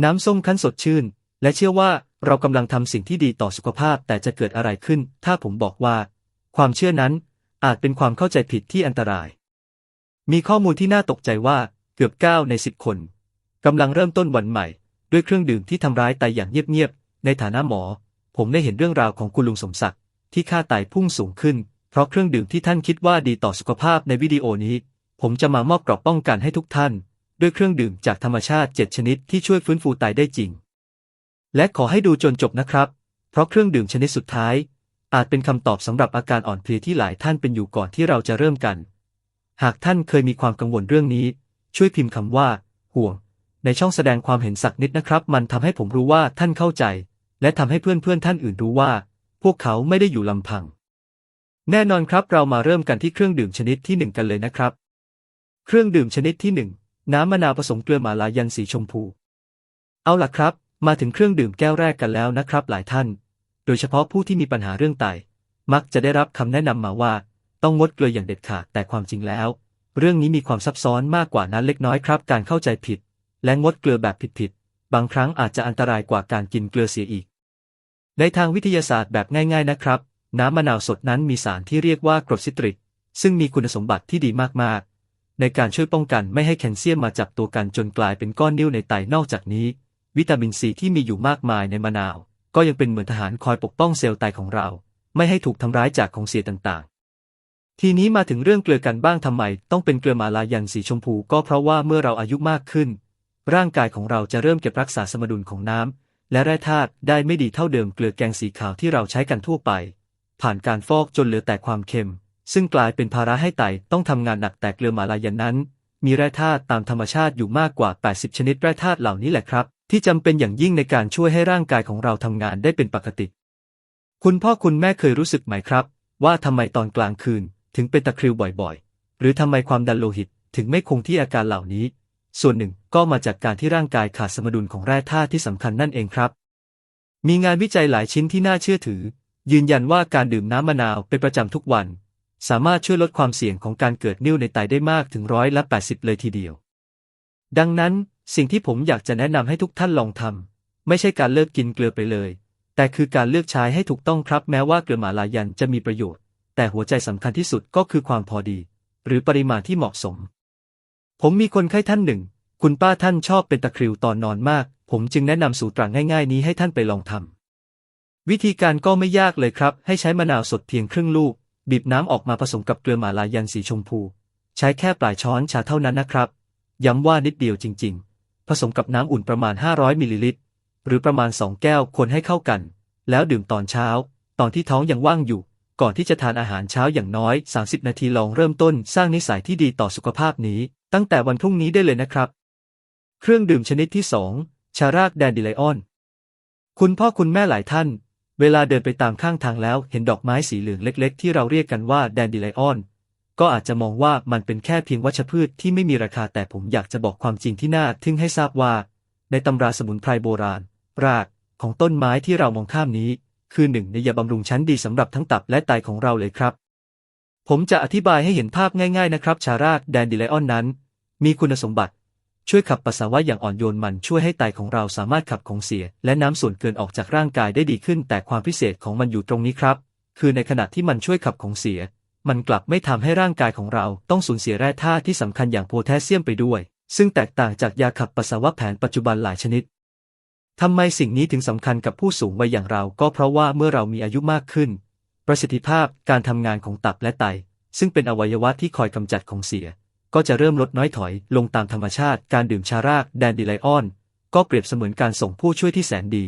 น้ำส้มคั้นสดชื่น และเชื่อว่าเรากำลังทำสิ่งที่ดีต่อสุขภาพแต่จะเกิดอะไรขึ้น ถ้าผมบอกว่า ความเชื่อนั้นอาจเป็นความเข้าใจผิดที่อันตราย มีข้อมูลที่น่าตกใจว่าเกือบ 9 ใน 10 คนกำลังเริ่มต้นวันใหม่ ด้วยเครื่องดื่มที่ทำร้ายไตอย่างเงียบๆ ในฐานะหมอ ผมได้เห็นเรื่องราวของคุณลุงสมศักดิ์ที่ค่าไตพุ่งสูงขึ้น เพราะเครื่องดื่มที่ท่านคิดว่าดีต่อสุขภาพในวิดีโอนี้ ผมจะมามอบกรอบป้องกันให้ทุกท่าน ด้วยเครื่องดื่มจากธรรมชาติ 7 ชนิดที่ช่วยฟื้นฟูไตได้จริง และขอให้ดูจนจบนะครับ เพราะเครื่องดื่มชนิดสุดท้าย อาจเป็นคำตอบสำหรับอาการอ่อนเพลียที่หลายท่านเป็นอยู่ก่อนที่เราจะเริ่มกัน หากท่านเคยมีความกังวลเรื่องนี้ ช่วยพิมพ์คำว่า ห่วง ในช่องแสดงความเห็นสักนิดนะครับ มันทำให้ผมรู้ว่าท่านเข้าใจ และทำให้เพื่อนๆท่านอื่นรู้ว่า พวกเขาไม่ได้อยู่ลำพัง แน่นอนครับเรามาเริ่มกันที่เครื่องดื่มชนิดที่หนึ่งกันเลยนะครับ เครื่องดื่มชนิดที่ห น้ำมะนาวผสมเกลือหมาลายันสีชมพู เอาล่ะครับ มาถึงเครื่องดื่มแก้วแรกกันแล้วนะครับหลายท่าน โดยเฉพาะผู้ที่มีปัญหาเรื่องไต มักจะได้รับคำแนะนำมาว่า ต้องงดเกลืออย่างเด็ดขาดแต่ความจริงแล้ว เรื่องนี้มีความซับซ้อนมากกว่านั้นเล็กน้อยครับ การเข้าใจผิด และงดเกลือแบบผิดๆบางครั้งอาจจะอันตรายกว่าการกินเกลือเสียอีก ในทางวิทยาศาสตร์แบบง่าย ๆนะครับ น้ำมะนาวสดนั้นมีสารที่เรียกว่ากรดซิตริกซึ่งมีคุณสมบัติที่ดีมากๆ ในการช่วยป้องกันไม่ให้แคลเซียมมาจับตัวกันจนกลายเป็นก้อนนิ่วในไตนอกจากนี้ วิตามินซีที่มีอยู่มากมายในมะนาว ก็ยังเป็นเหมือนทหารคอยปกป้องเซลล์ไตของเรา ไม่ให้ถูกทำร้ายจากของเสียต่างๆ ทีนี้มาถึงเรื่องเกลือกันบ้างทำไม ต้องเป็นเกลือมาลายันสีชมพูก็เพราะว่าเมื่อเราอายุมากขึ้น ร่างกายของเราจะเริ่มเก็บรักษาสมดุลของน้ำและแร่ธาตุได้ไม่ดีเท่าเดิมเกลือแกงสีขาวที่เราใช้กันทั่วไป ผ่านการฟอกจนเหลือแต่ความเค็ม ซึ่งกลายเป็นภาระให้ไตต้องทำงานหนักแต่เกลือมาลายันนั้น มีแร่ธาตุตามธรรมชาติอยู่มากกว่า 80 ชนิดแร่ธาตุเหล่านี้แหละครับ ที่จำเป็นอย่างยิ่งในการช่วยให้ร่างกายของเราทำงานได้เป็นปกติ คุณพ่อคุณแม่เคยรู้สึกไหมครับ ว่าทำไมตอนกลางคืนถึงเป็นตะคริวบ่อยๆ หรือทำไมความดันโลหิตถึงไม่คงที่อาการเหล่านี้ ส่วนหนึ่งก็มาจากการที่ร่างกายขาดสมดุลของแร่ธาตุที่สำคัญนั่นเองครับ มีงานวิจัยหลายชิ้นที่น่าเชื่อถือ ยืนยันว่าการดื่มน้ำมะนาวเป็นประจำทุกวัน สามารถช่วยลดความเสี่ยงของการเกิดนิ่วในไตได้มากถึงร้อยละ80 เลยทีเดียว ดังนั้นสิ่งที่ผมอยากจะแนะนำให้ทุกท่านลองทำไม่ใช่การเลิกกินเกลือไปเลย แต่คือการเลือกใช้ให้ถูกต้องครับแม้ว่าเกลือหมาลายันจะมีประโยชน์ แต่หัวใจสำคัญที่สุดก็คือความพอดี หรือปริมาณที่เหมาะสม ผมมีคนไข้ท่านหนึ่ง คุณป้าท่านชอบเป็นตะคริวตอนนอนมาก ผมจึงแนะนำสูตรง่ายๆ นี้ให้ท่านไปลองทำวิธีการก็ไม่ยากเลยครับ ให้ใช้มะนาวสดเพียงครึ่งลูก บีบน้ำออกมาผสมกับเกลือหมาลายันสีชมพู ใช้แค่ปลายช้อนชาเท่านั้นนะครับ ย้ำว่านิดเดียวจริง ๆ ผสมกับน้ำอุ่นประมาณ 500มิลลิลิตรหรือประมาณ 2 แก้วคนให้เข้ากัน แล้วดื่มตอนเช้า ตอนที่ท้องยังว่างอยู่ ก่อนที่จะทานอาหารเช้าอย่างน้อย 30 นาทีลองเริ่มต้นสร้างนิสัยที่ดีต่อสุขภาพนี้ ตั้งแต่วันพรุ่งนี้ได้เลยนะครับ เครื่องดื่มชนิดที่ 2 ชารากแดนดิไลออน คุณพ่อคุณแม่หลายท่าน เวลาเดินไปตามข้างทางแล้วเห็นดอกไม้สีเหลืองเล็ก ๆ ที่เราเรียกกันว่าแดนดิไลออน ก็อาจจะมองว่ามันเป็นแค่เพียงวัชพืชที่ไม่มีราคาแต่ผมอยากจะบอกความจริงที่น่าทึ่งให้ทราบว่า ในตำราสมุนไพรโบราณ รากของต้นไม้ที่เรามองข้ามนี้ คือหนึ่งในยาบำรุงชั้นดีสำหรับทั้งตับและไตของเราเลยครับ ผมจะอธิบายให้เห็นภาพง่าย ๆ นะครับ ชารากแดนดิไลออนนั้น มีคุณสมบัติ ช่วยขับปัสสาวะอย่างอ่อนโยนมันช่วยให้ไตของเราสามารถขับของเสีย และน้ำส่วนเกินออกจากร่างกายได้ดีขึ้น แต่ความพิเศษของมันอยู่ตรงนี้ครับ คือในขณะที่มันช่วยขับของเสีย มันกลับไม่ทำให้ร่างกายของเราต้องสูญเสียแร่ธาตุที่สำคัญอย่างโพแทสเซียมไปด้วย ซึ่งแตกต่างจากยาขับปัสสาวะแผนปัจจุบันหลายชนิดทำไมสิ่งนี้ถึงสำคัญกับผู้สูงวัยอย่างเราก็เพราะว่าเมื่อเรามีอายุมากขึ้น ประสิทธิภาพการทำงานของตับและไต ซึ่งเป็นอวัยวะที่คอยกำจัดของเสีย ก็จะเริ่มลดน้อยถอยลงตามธรรมชาติ การดื่มชารากแดนดิไลออน ก็เปรียบเสมือนการส่งผู้ช่วยที่แสนดี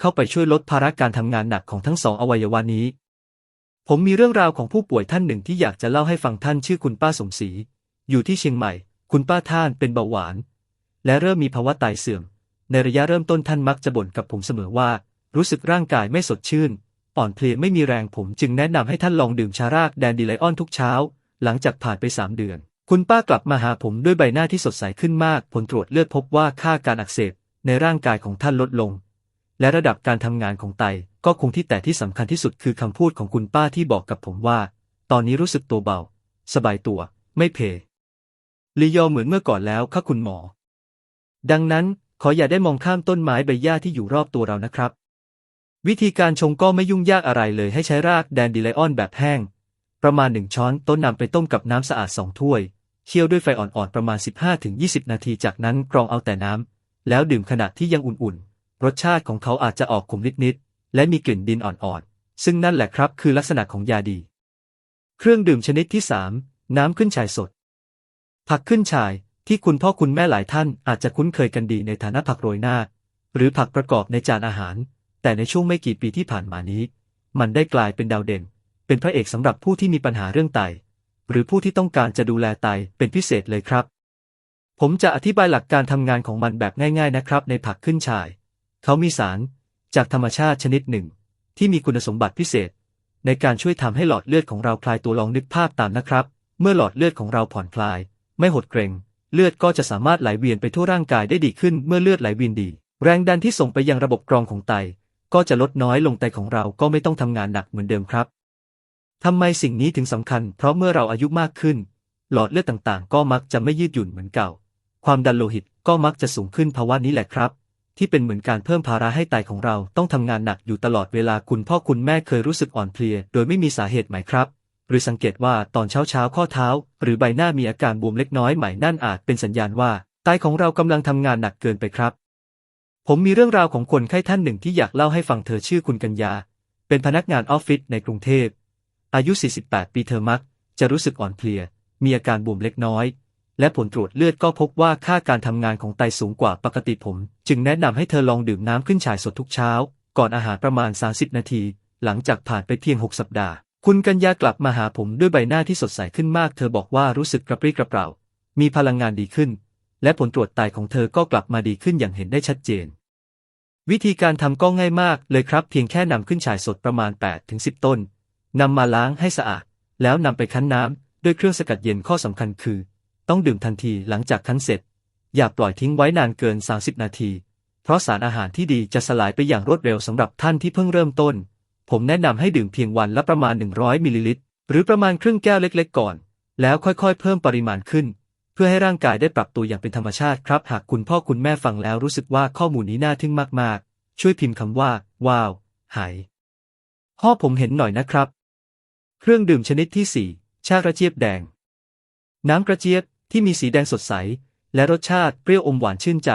เข้าไปช่วยลดภาระการทำงานหนักของทั้งสองอวัยวะนี้ ผมมีเรื่องราวของผู้ป่วยท่านหนึ่งที่อยากจะเล่าให้ฟังท่านชื่อคุณป้าสมศรีอยู่ที่เชียงใหม่ คุณป้าท่านเป็นเบาหวาน และเริ่มมีภาวะไตเสื่อม ในระยะเริ่มต้นท่านมักจะบ่นกับผมเสมอว่า รู้สึกร่างกายไม่สดชื่นอ่อนเพลียไม่มีแรงผมจึงแนะนำให้ท่านลองดื่มชารากแดนดิไลออนทุกเช้า หลังจากผ่านไปสามเดือน คุณป้ากลับมาหาผมด้วยใบหน้าที่สดใสขึ้นมาก ผลตรวจเลือดพบว่าค่าการอักเสบในร่างกายของท่านลดลง และระดับการทำงานของไตก็คงที่แต่ที่สำคัญที่สุดคือคำพูดของคุณป้าที่บอกกับผมว่า ตอนนี้รู้สึกตัวเบา สบายตัว ไม่เพลียลียอเหมือนเมื่อก่อนแล้วค่ะคุณหมอ ดังนั้นขออย่าได้มองข้ามต้นไม้ใบหญ้าที่อยู่รอบตัวเรานะครับ วิธีการชงก็ไม่ยุ่งยากอะไรเลยให้ใช้รากแดนดิไลออนแบบแห้ง ประมาณหนึ่งช้อนต้นนำไปต้มกับน้ำสะอาดสองถ้วย เคี่ยวด้วยไฟอ่อนๆประมาณ 15-20 นาที จากนั้นกรองเอาแต่น้ำ แล้วดื่มขณะที่ยังอุ่นๆ รสชาติของเขาอาจจะออกขมนิดๆ และมีกลิ่นดินอ่อนๆ ซึ่งนั่นแหละครับคือลักษณะของยาดี เครื่องดื่มชนิดที่ 3 น้ำขึ้นฉายสด ผักขึ้นฉายที่คุณพ่อคุณแม่หลายท่านอาจจะคุ้นเคยกันดีในฐานะผักโรยหน้า หรือผักประกอบในจานอาหาร แต่ในช่วงไม่กี่ปีที่ผ่านมานี้ มันได้กลายเป็นดาวเด่น เป็นพระเอกสำหรับผู้ที่มีปัญหาเรื่องไต หรือผู้ที่ต้องการจะดูแลไตเป็นพิเศษเลยครับ ผมจะอธิบายหลักการทำงานของมันแบบง่าย ๆนะครับ ในผักขึ้นฉาย เขามีสาร จากธรรมชาติชนิดหนึ่ง ที่มีคุณสมบัติพิเศษ ในการช่วยทำให้หลอดเลือดของเราคลายตัวลองนึกภาพตามนะครับ เมื่อหลอดเลือดของเราผ่อนคลาย ไม่หดเกรงเลือดก็จะสามารถไหลเวียนไปทั่วร่างกายได้ดีขึ้นเมื่อเลือดไหลเวียนดี แรงดันที่ส่งไปยังระบบกรองของไต ก็จะลดน้อยลงไตของเราก็ไม่ต้องทำงานหนักเหมือนเดิมครับ ทำไมสิ่งนี้ถึงสำคัญ เพราะเมื่อเราอายุมากขึ้น หลอดเลือดต่างๆ ก็มักจะไม่ยืดหยุ่นเหมือนเก่า ความดันโลหิตก็มักจะสูงขึ้นภาวะนี้แหละครับ ที่เป็นเหมือนการเพิ่มภาระให้ไตของเราต้องทำงานหนักอยู่ตลอดเวลาคุณพ่อคุณแม่เคยรู้สึกอ่อนเพลีย โดยไม่มีสาเหตุไหมครับ หรือสังเกตว่าตอนเช้าเช้าข้อเท้า หรือใบหน้ามีอาการบวมเล็กน้อยใหม่นั่นอาจเป็นสัญญาณว่าไตของเรากำลังทำงานหนักเกินไปครับ ผมมีเรื่องราวของคนไข้ท่านหนึ่งที่อยากเล่าให้ฟังเธอชื่อคุณกัญญา เป็นพนักงานออฟฟิศในกรุงเทพ อายุ 48 ปีเธอมัก จะรู้สึกอ่อนเพลีย มีอาการบวมเล็กน้อย และผลตรวจเลือดก็พบว่าค่าการทำงานของไตสูงกว่าปกติผม จึงแนะนำให้เธอลองดื่มน้ำขึ้นฉายสดทุกเช้า ก่อนอาหารประมาณ 30 นาที หลังจากผ่านไปเพียง 6 สัปดาห์ คุณกัญญากลับมาหาผมด้วยใบหน้าที่สดใสขึ้นมาก เธอบอกว่ารู้สึกกระปรี้กระเปร่า มีพลังงานดีขึ้น และผลตรวจไตของเธอก็กลับมาดีขึ้นอย่างเห็นได้ชัดเจนวิธีการทำก็ง่ายมากเลยครับ เพียงแค่นำขึ้นฉายสดประมาณ 8-10 ต้น นำมาล้างให้สะอาด แล้วนำไปคั้นน้ำด้วยเครื่องสกัดเย็นข้อสำคัญคือ ต้องดื่มทันทีหลังจากคั้นเสร็จ อย่าปล่อยทิ้งไว้นานเกิน 30 นาที เพราะสารอาหารที่ดีจะสลายไปอย่างรวดเร็วสำหรับท่านที่เพิ่งเริ่มต้น ผมแนะนำให้ดื่มเพียงวันละประมาณ 100มิลลิลิตรหรือประมาณครึ่งแก้วเล็กๆ ก่อน แล้วค่อยๆ เพิ่มปริมาณขึ้น เพื่อให้ร่างกายได้ปรับตัวอย่างเป็นธรรมชาติครับ หากคุณพ่อคุณแม่ฟังแล้วรู้สึกว่าข้อมูลนี้น่าทึ่งมากๆ ช่วยพิมพ์คำว่า ว้าว หายพ่อผมเห็นหน่อยนะครับ เครื่องดื่มชนิดที่ 4 ชากระเจี๊ยบแดง น้ำกระเจี๊ยบที่มีสีแดงสดใส และรสชาติเปรี้ยวอมหวานชื่นใจ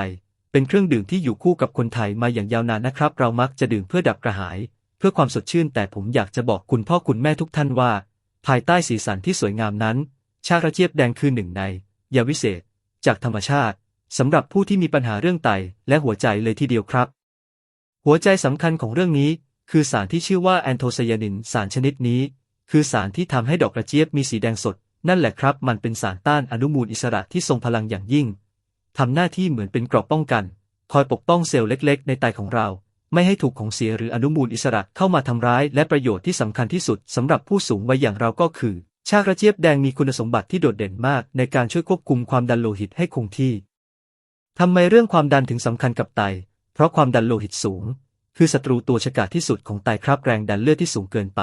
เป็นเครื่องดื่มที่อยู่คู่กับคนไทยมาอย่างยาวนานนะครับ เรามักจะดื่มเพื่อดับกระหาย เพื่อความสดชื่น แต่ผมอยากจะบอกคุณพ่อคุณแม่ทุกท่านว่า ภายใต้สีสันที่สวยงามนั้น ชากระเจี๊ยบแดงคือหนึ่งใน ยาวิเศษ จากธรรมชาติสำหรับผู้ที่มีปัญหาเรื่องไตและหัวใจเลยทีเดียวครับ หัวใจสำคัญของเรื่องนี้ คือสารที่ชื่อว่าแอนโทไซยานิน สารชนิดนี้ คือสารที่ทำให้ดอกกระเจี๊ยบมีสีแดงสด นั่นแหละครับ มันเป็นสารต้านอนุมูลอิสระที่ทรงพลังอย่างยิ่งทำหน้าที่เหมือนเป็นเกราะป้องกัน คอยปกป้องเซลล์เล็ก ๆ ในไตของเรา ไม่ให้ถูกของเสียหรืออนุมูลอิสระเข้ามาทำร้าย และประโยชน์ที่สำคัญที่สุดสำหรับผู้สูงวัยอย่างเราก็คือ ชากระเจี๊ยบแดงมีคุณสมบัติที่โดดเด่นมาก ในการช่วยควบคุมความดันโลหิตให้คงที่ทำไมเรื่องความดันถึงสำคัญกับไต เพราะความดันโลหิตสูง คือศัตรูตัวฉกาจที่สุดของไตครับแรงดันเลือดที่สูงเกินไป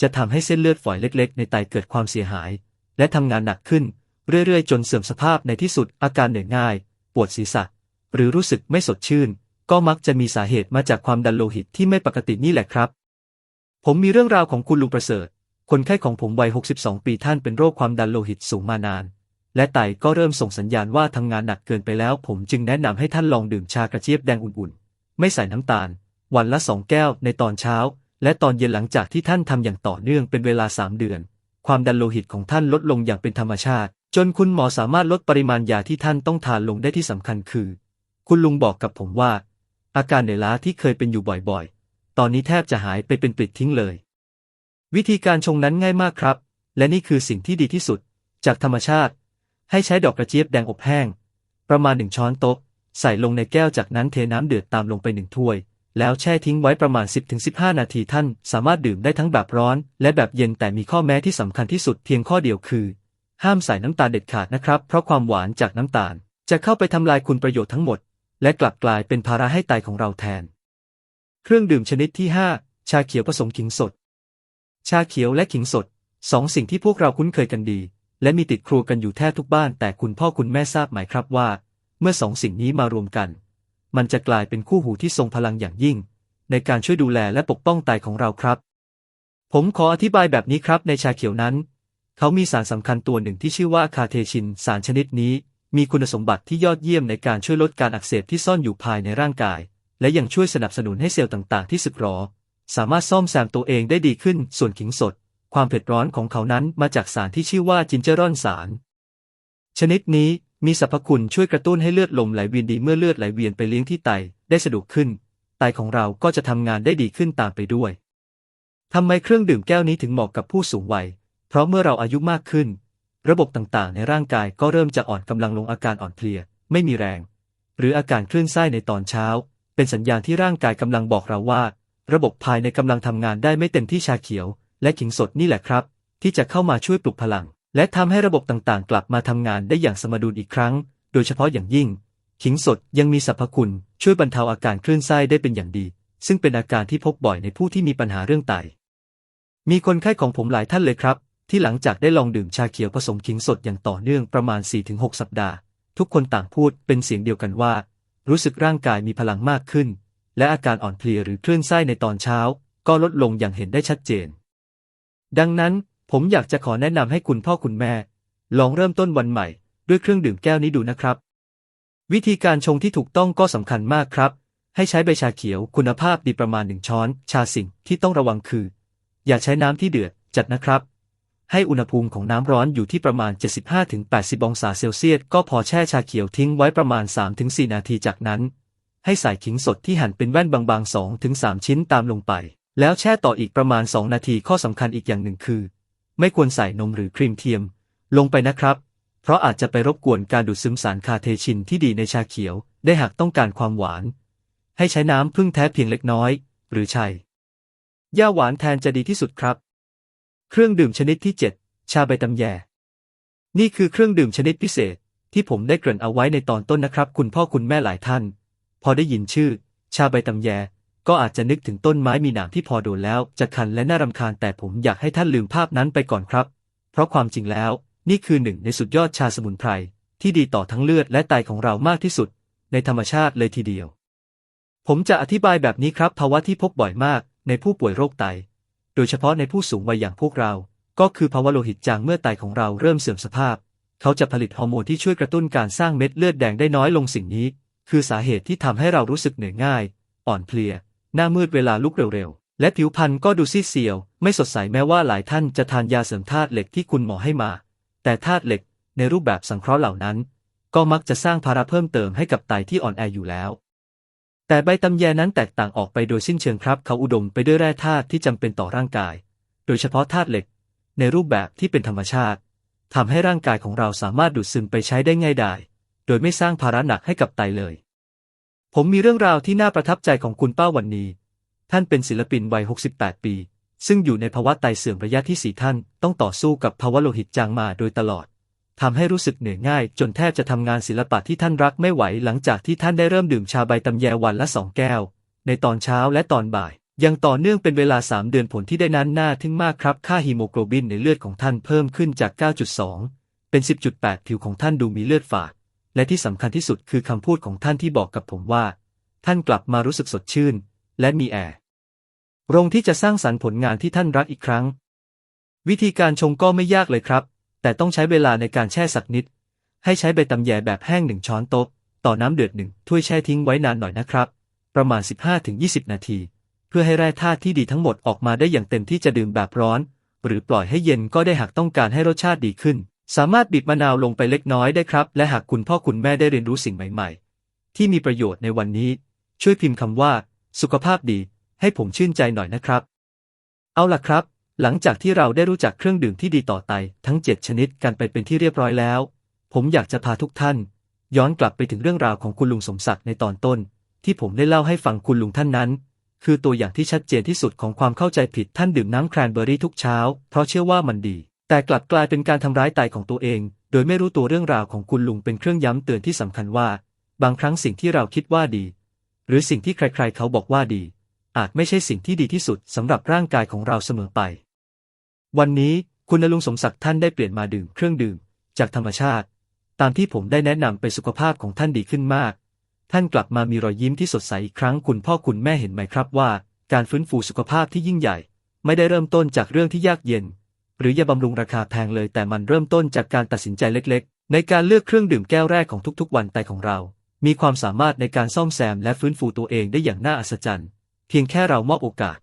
จะทำให้เส้นเลือดฝอยเล็กๆ ในไตเกิดความเสียหาย และทำงานหนักขึ้น เรื่อยๆ จนเสื่อมสภาพในที่สุดอาการเหนื่อยง่าย ปวดศีรษะ หรือรู้สึกไม่สดชื่น ก็มักจะมีสาเหตุมาจากความดันโลหิตที่ไม่ปกตินี่แหละครับ ผมมีเรื่องราวของคุณลุงประเสริฐ คนไข้ของผมวัย 62 ปีท่านเป็นโรคความดันโลหิตสูงมานาน และไตก็เริ่มส่งสัญญาณว่าทำงานหนักเกินไปแล้ว ผมจึงแนะนำให้ท่านลองดื่มชากระเจี๊ยบแดงอุ่นๆ ไม่ใส่น้ำตาล วันละสองแก้วในตอนเช้า และตอนเย็นหลังจากที่ท่านทำอย่างต่อเนื่องเป็นเวลา3เดือน ความดันโลหิตของท่านลดลงอย่างเป็นธรรมชาติ จนคุณหมอสามารถลดปริมาณยาที่ท่านต้องทานลงได้ที่สำคัญคือ คุณลุงบอกกับผมว่า อาการเหนื่อยล้าที่เคยเป็นอยู่บ่อยๆ ตอนนี้แทบจะหายไปเป็นปลิดทิ้งเลย วิธีการชงนั้นง่ายมากครับ และนี่คือสิ่งที่ดีที่สุด จากธรรมชาติ ให้ใช้ดอกกระเจี๊ยบแดงอบแห้ง ประมาณหนึ่งช้อนโต๊ะใส่ลงในแก้วจากนั้นเทน้ำเดือดตามลงไปหนึ่งถ้วย แล้วแช่ทิ้งไว้ประมาณ 10-15 นาทีท่าน สามารถดื่มได้ทั้งแบบร้อน และแบบเย็นแต่มีข้อแม้ที่สำคัญที่สุดเพียงข้อเดียวคือ ห้ามใส่น้ำตาลเด็ดขาดนะครับ เพราะความหวานจากน้ำตาล จะเข้าไปทำลายคุณประโยชน์ทั้งหมด และกลับกลายเป็นภาระให้ไตของเราแทน เครื่องดื่มชนิดที่ 5 ชาเขียวผสมขิงสด ชาเขียวและขิงสดสองสิ่งที่พวกเราคุ้นเคยกันดี และมีติดครัวกันอยู่แทบทุกบ้าน แต่คุณพ่อคุณแม่ทราบไหมครับว่า เมื่อสองสิ่งนี้มารวมกัน มันจะกลายเป็นคู่หูที่ทรงพลังอย่างยิ่ง ในการช่วยดูแลและปกป้องไตของเราครับ ผมขออธิบายแบบนี้ครับในชาเขียวนั้น เขามีสารสำคัญตัวหนึ่งที่ชื่อว่าคาเทชิน สารชนิดนี้ มีคุณสมบัติที่ยอดเยี่ยมในการช่วยลดการอักเสบที่ซ่อนอยู่ภายในร่างกาย และยังช่วยสนับสนุนให้เซลล์ต่างๆ ที่สึกหรอ สามารถซ่อมแซมตัวเองได้ดีขึ้น ส่วนขิงสด ความเผ็ดร้อนของเขานั้นมาจากสารที่ชื่อว่าจินเจอรอนสาร ชนิดนี้ มีสรรพคุณช่วยกระตุ้นให้เลือดลมไหลเวียนดีเมื่อเลือดไหลเวียนไปเลี้ยงที่ไตได้สะดวกขึ้น ไตของเราก็จะทำงานได้ดีขึ้นตามไปด้วยทำไมเครื่องดื่มแก้วนี้ถึงเหมาะกับผู้สูงวัย เพราะเมื่อเราอายุมากขึ้น ระบบต่างๆ ในร่างกายก็เริ่มจะอ่อนกำลังลงอาการอ่อนเพลีย ไม่มีแรง หรืออาการคลื่นไส้ในตอนเช้า เป็นสัญญาณที่ร่างกายกำลังบอกเราว่า ระบบภายในกำลังทำงานได้ไม่เต็มที่ชาเขียว และขิงสดนี่แหละครับ ที่จะเข้ามาช่วยปลุกพลัง และทำให้ระบบต่างๆ กลับมาทำงานได้อย่างสมดุลอีกครั้ง โดยเฉพาะอย่างยิ่ง ขิงสดยังมีสรรพคุณ ช่วยบรรเทาอาการคลื่นไส้ได้เป็นอย่างดี ซึ่งเป็นอาการที่พบบ่อยในผู้ที่มีปัญหาเรื่องไต มีคนไข้ของผมหลายท่านเลยครับ ที่หลังจากได้ลองดื่มชาเขียวผสมขิงสดอย่างต่อเนื่องประมาณ 4-6 สัปดาห์ ทุกคนต่างพูดเป็นเสียงเดียวกันว่า รู้สึกร่างกายมีพลังมากขึ้น และอาการอ่อนเพลียหรือคลื่นไส้ในตอนเช้า ก็ลดลงอย่างเห็นได้ชัดเจน ดังนั้น ผมอยากจะขอแนะนำให้คุณพ่อคุณแม่ ลองเริ่มต้นวันใหม่ ด้วยเครื่องดื่มแก้วนี้ดูนะครับ วิธีการชงที่ถูกต้องก็สำคัญมากครับ ให้ใช้ใบชาเขียวคุณภาพดีประมาณหนึ่งช้อน ชาสิ่งที่ต้องระวังคือ อย่าใช้น้ำที่เดือดจัดนะครับ ให้อุณหภูมิของน้ำร้อนอยู่ที่ประมาณ 75-80 องศาเซลเซียส ก็พอแช่ชาเขียวทิ้งไว้ประมาณ 3-4 นาทีจากนั้น ให้ใส่ขิงสดที่หั่นเป็นแว่นบางๆ 2-3 ชิ้นตามลงไป แล้วแช่ต่ออีกประมาณ 2 นาทีข้อสำคัญอีกอย่างหนึ่งคือ ไม่ควรใส่นมหรือครีมเทียม ลงไปนะครับ เพราะอาจจะไปรบกวนการดูดซึมสารคาเทชินที่ดีในชาเขียว ได้หากต้องการความหวาน ให้ใช้น้ำพึ่งแท้เพียงเล็กน้อย หรือชัยย่าหวานแทนจะดีที่สุดครับ เครื่องดื่มชนิดที่ 7 ชาใบตำแย นี่คือเครื่องดื่มชนิดพิเศษ ที่ผมได้เกริ่นเอาไว้ในตอนต้นนะครับ คุณพ่อคุณแม่หลายท่าน พอได้ยินชื่อ ชาใบตำแย ก็อาจจะนึกถึงต้นไม้มีหนามที่พอโดนแล้วจะคันและน่ารำคาญแต่ผมอยากให้ท่านลืมภาพนั้นไปก่อนครับ เพราะความจริงแล้ว นี่คือหนึ่งในสุดยอดชาสมุนไพรที่ดีต่อทั้งเลือดและไตของเรามากที่สุด ในธรรมชาติเลยทีเดียว ผมจะอธิบายแบบนี้ครับภาวะที่พบบ่อยมากในผู้ป่วยโรคไต โดยเฉพาะในผู้สูงวัยอย่างพวกเรา ก็คือภาวะโลหิตจางเมื่อไตของเราเริ่มเสื่อมสภาพ เขาจะผลิตฮอร์โมนที่ช่วยกระตุ้นการสร้างเม็ดเลือดแดงได้น้อยลงสิ่งนี้ คือสาเหตุที่ทำให้เรารู้สึกเหนื่อยง่าย อ่อนเพลีย หน้ามืดเวลาลุกเร็วๆ และผิวพรรณก็ดูซีดเซียว ไม่สดใสแม้ว่าหลายท่านจะทานยาเสริมธาตุเหล็กที่คุณหมอให้มา แต่ธาตุเหล็กในรูปแบบสังเคราะห์เหล่านั้น ก็มักจะสร้างภาระเพิ่มเติมให้กับไตที่อ่อนแออยู่แล้ว แต่ใบตำแยนั้นแตกต่างออกไปโดยสิ้นเชิงครับ เขาอุดมไปด้วยแร่ธาตุที่จำเป็นต่อร่างกาย โดยเฉพาะธาตุเหล็ก ในรูปแบบที่เป็นธรรมชาติทำให้ร่างกายของเราสามารถดูดซึมไปใช้ได้ง่ายดายโดยไม่สร้างภาระหนักให้กับไตเลย ผมมีเรื่องราวที่น่าประทับใจของคุณป้าวันนี้ ท่านเป็นศิลปินวัย 68 ปี ซึ่งอยู่ในภาวะไตเสื่อมระยะที่สี่ท่าน ต้องต่อสู้กับภาวะโลหิตจางมาโดยตลอดทำให้รู้สึกเหนื่อยง่าย จนแทบจะทำงานศิลปะที่ท่านรักไม่ไหวหลังจากที่ท่านได้เริ่มดื่มชาใบตำแยวันละสองแก้ว ในตอนเช้าและตอนบ่าย ยังต่อเนื่องเป็นเวลา 3 เดือนผลที่ได้นั้นน่าทึ่งมากครับ ค่าฮีโมโกลบินในเลือดของท่านเพิ่มขึ้นจาก 9.2 เป็น 10.8 ผิวของท่านดูมีเลือดฝาด และที่สำคัญที่สุดคือคำพูดของท่านที่บอกกับผมว่า ท่านกลับมารู้สึกสดชื่น และมีแอร์รงที่จะสร้างสรรค์ผลงานที่ท่านรักอีกครั้ง วิธีการชงก็ไม่ยากเลยครับ แต่ต้องใช้เวลาในการแช่สักนิด ให้ใช้ใบตำแยแบบแห้งหนึ่งช้อนโต๊ะ ต่อน้ำเดือดหนึ่งถ้วยแช่ทิ้งไว้นานหน่อยนะครับ ประมาณ 15-20 นาที เพื่อให้แร่ธาตุที่ดีทั้งหมดออกมาได้อย่างเต็มที่จะดื่มแบบร้อน หรือปล่อยให้เย็นก็ได้หากต้องการให้รสชาติดีขึ้น สามารถบีบมะนาวลงไปเล็กน้อยได้ครับ และหากคุณพ่อคุณแม่ได้เรียนรู้สิ่งใหม่ ๆ ที่มีประโยชน์ในวันนี้ ช่วยพิมพ์คำว่า สุขภาพดี ให้ผมชื่นใจหน่อยนะครับ เอาล่ะครับ หลังจากที่เราได้รู้จักเครื่องดื่มที่ดีต่อไตทั้ง 7 ชนิดกันไปเป็นที่เรียบร้อยแล้ว ผมอยากจะพาทุกท่าน ย้อนกลับไปถึงเรื่องราวของคุณลุงสมศักดิ์ในตอนต้น ที่ผมได้เล่าให้ฟังคุณลุงท่านนั้น คือตัวอย่างที่ชัดเจนที่สุดของความเข้าใจผิดท่านดื่มน้ำแครนเบอรี่ทุกเช้า เพราะเชื่อว่ามันดี แต่กลับกลายเป็นการทำร้ายไตของตัวเอง โดยไม่รู้ตัวเรื่องราวของคุณลุงเป็นเครื่องย้ำเตือนที่สำคัญว่า บางครั้งสิ่งที่เราคิดว่าดี หรือสิ่งที่ใครๆเขาบอกว่าดี อาจไม่ใช่สิ่งที่ดีที่สุดสำหรับร่างกายของเราเสมอไป วันนี้คุณลุงสมศักดิ์ท่านได้เปลี่ยนมาดื่มเครื่องดื่ม จากธรรมชาติ ตามที่ผมได้แนะนำไปสุขภาพของท่านดีขึ้นมาก ท่านกลับมามีรอยยิ้มที่สดใสอีกครั้งคุณพ่อคุณแม่เห็นไหมครับว่า การฟื้นฟูสุขภาพที่ยิ่งใหญ่ ไม่ได้เริ่มต้นจากเรื่องที่ยากเย็น หรือยาบำรุงราคาแพงเลย แต่มันเริ่มต้นจากการตัดสินใจเล็กๆ ในการเลือกเครื่องดื่มแก้วแรกของทุกๆ วันแต่ของเรา มีความสามารถในการซ่อมแซมและฟื้นฟูตัวเองได้อย่างน่าอัศจรรย์ เพียงแค่เรามอบโอกาส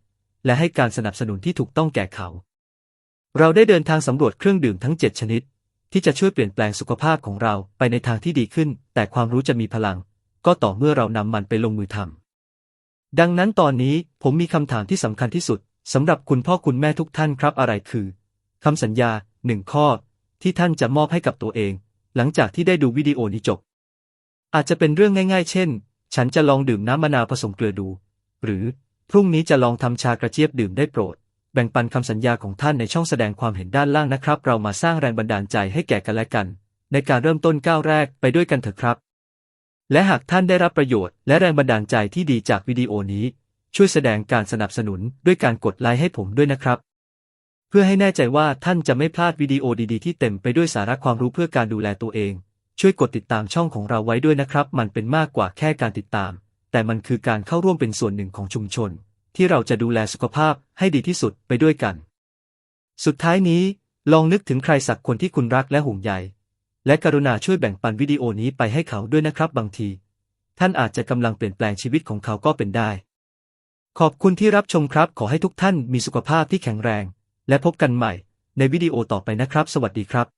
และให้การสนับสนุนที่ถูกต้องแก่เขา เราได้เดินทางสำรวจเครื่องดื่มทั้ง 7 ชนิด ที่จะช่วยเปลี่ยนแปลงสุขภาพของเราไปในทางที่ดีขึ้น แต่ความรู้จะมีพลัง ก็ต่อเมื่อเรานำมันไปลงมือทำดังนั้นตอนนี้ผมมีคำถามที่สำคัญที่สุดสำหรับคุณพ่อคุณแม่ทุกท่านครับอะไรคือ คำสัญญาหนึ่งข้อ ที่ท่านจะมอบให้กับตัวเอง หลังจากที่ได้ดูวิดีโอนี้จบ อาจจะเป็นเรื่องง่าย ๆ เช่น ฉันจะลองดื่มน้ำมะนาวผสมเกลือดู หรือพรุ่งนี้จะลองทำชากระเจี๊ยบดื่มได้โปรด แบ่งปันคำสัญญาของท่านในช่องแสดงความเห็นด้านล่างนะครับ เรามาสร้างแรงบันดาลใจให้แก่กันและกัน ในการเริ่มต้นก้าวแรกไปด้วยกันเถอะครับ และหากท่านได้รับประโยชน์และแรงบันดาลใจที่ดีจากวิดีโอนี้ ช่วยแสดงการสนับสนุนด้วยการกดไลค์ให้ผมด้วยนะครับ เพื่อให้แน่ใจว่าท่านจะไม่พลาดวิดีโอดีๆที่เต็มไปด้วยสาระความรู้เพื่อการดูแลตัวเอง ช่วยกดติดตามช่องของเราไว้ด้วยนะครับ มันเป็นมากกว่าแค่การติดตาม แต่มันคือการเข้าร่วมเป็นส่วนหนึ่งของชุมชน ที่เราจะดูแลสุขภาพให้ดีที่สุดไปด้วยกัน สุดท้ายนี้ ลองนึกถึงใครสักคนที่คุณรักและห่วงใย และกรุณาช่วยแบ่งปันวิดีโอนี้ไปให้เขาด้วยนะครับบางที ท่านอาจจะกำลังเปลี่ยนแปลงชีวิตของเขาก็เป็นได้ ขอบคุณที่รับชมครับ ขอให้ทุกท่านมีสุขภาพที่แข็งแรง และพบกันใหม่ในวิดีโอต่อไปนะครับ สวัสดีครับ